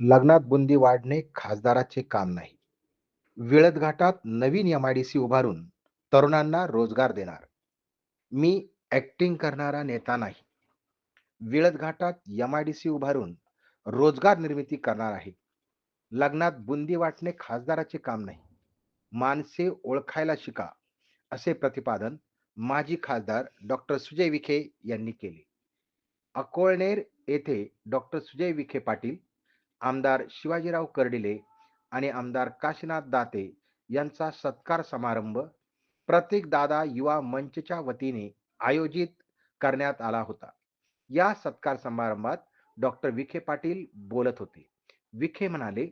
लग्नात बुंदी वाढणे खासदाराचे काम नाही. विळद घाटात नवीन एमआयडीसी आय डी सी उभारून तरुणांना रोजगार देणार. मी ॲक्टिंग करणारा नेता नाही. विळद घाटात एमआयडीसी आय डी सी उभारून रोजगार निर्मिती करणार आहे. लग्नात बुंदी वाटणे खासदाराचे काम नाही. माणसे ओळखायला शिका असे प्रतिपादन माजी खासदार डॉक्टर सुजय विखे यांनी केले. अकोळनेर येथे डॉक्टर सुजय विखे पाटील आमदार शिवाजीराव कर्डिले आणि आमदार काशीनाथ दाते यांचा सत्कार समारंभ प्रत्येक दादा युवा मंचच्या वतीने आयोजित करण्यात आला होता. या सत्कार समारंभात डॉक्टर विखे पाटील बोलत होते. विखे म्हणाले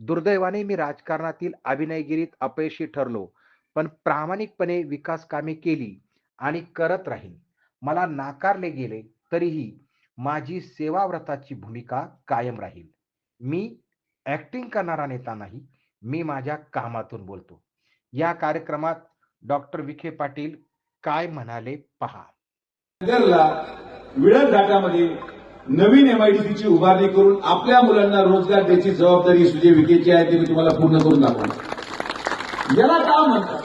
दुर्दैवाने मी राजकारणातील अभिनयगिरीत अपयशी ठरलो पण प्रामाणिकपणे विकास कामे केली आणि करत राहील मला नाकारले गेले तरीही माझी सेवाव्रताची भूमिका कायम राहील. मी ऍक्टिंग करणारा नेता नाही मी माझ्या कामातून बोलतो. या कार्यक्रमात डॉक्टर विखे पाटील काय म्हणाले पहा. विळद घाटामध्ये नवीन एमआयडीसीची उभारणी करून आपल्या मुलांना रोजगार द्यायची जबाबदारी सुजय विखेची आहे ती मी तुम्हाला पूर्ण करून दाखवतो. याला काम म्हणतात?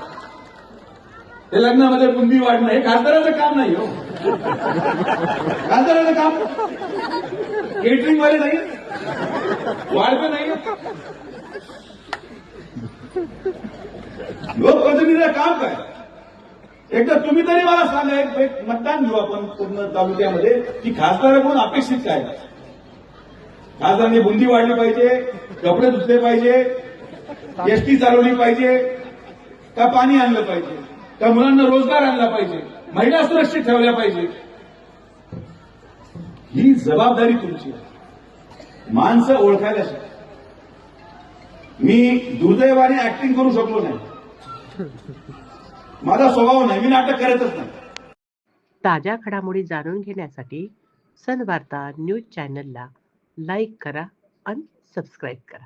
हे लग्नामध्ये बुंदी वाढणं हे खासदाराचं काम नाही हो. खासदाराचं काम? केटरिंग वाले नाही? वाढतं नाही लोकप्रतिनिधीचं काम काय? एकदा तुम्ही तरी मला सांगा एक मतदान घेऊ आपण पूर्ण तालुक्यामध्ये. की खासदाराकडून अपेक्षित काय? खासदारांनी बुंदी वाढली पाहिजे कपडे धुतले पाहिजे एसटी चालवली पाहिजे का पाणी आणलं पाहिजे का मुलांना रोजगार आणला पाहिजे महिला सुरक्षित ठेवल्या पाहिजे. ही जबाबदारी तुमची आहे. माणसं ओळखायला शिक. मी दुर्दैवाने ऍक्टिंग करू शकलो नाही. माझा स्वभाव नाही मी नाटक करतच नाही. ताज्या घडामोडी जाणून घेण्यासाठी सनवार्ता न्यूज चॅनलला लाईक करा आणि सबस्क्राईब करा.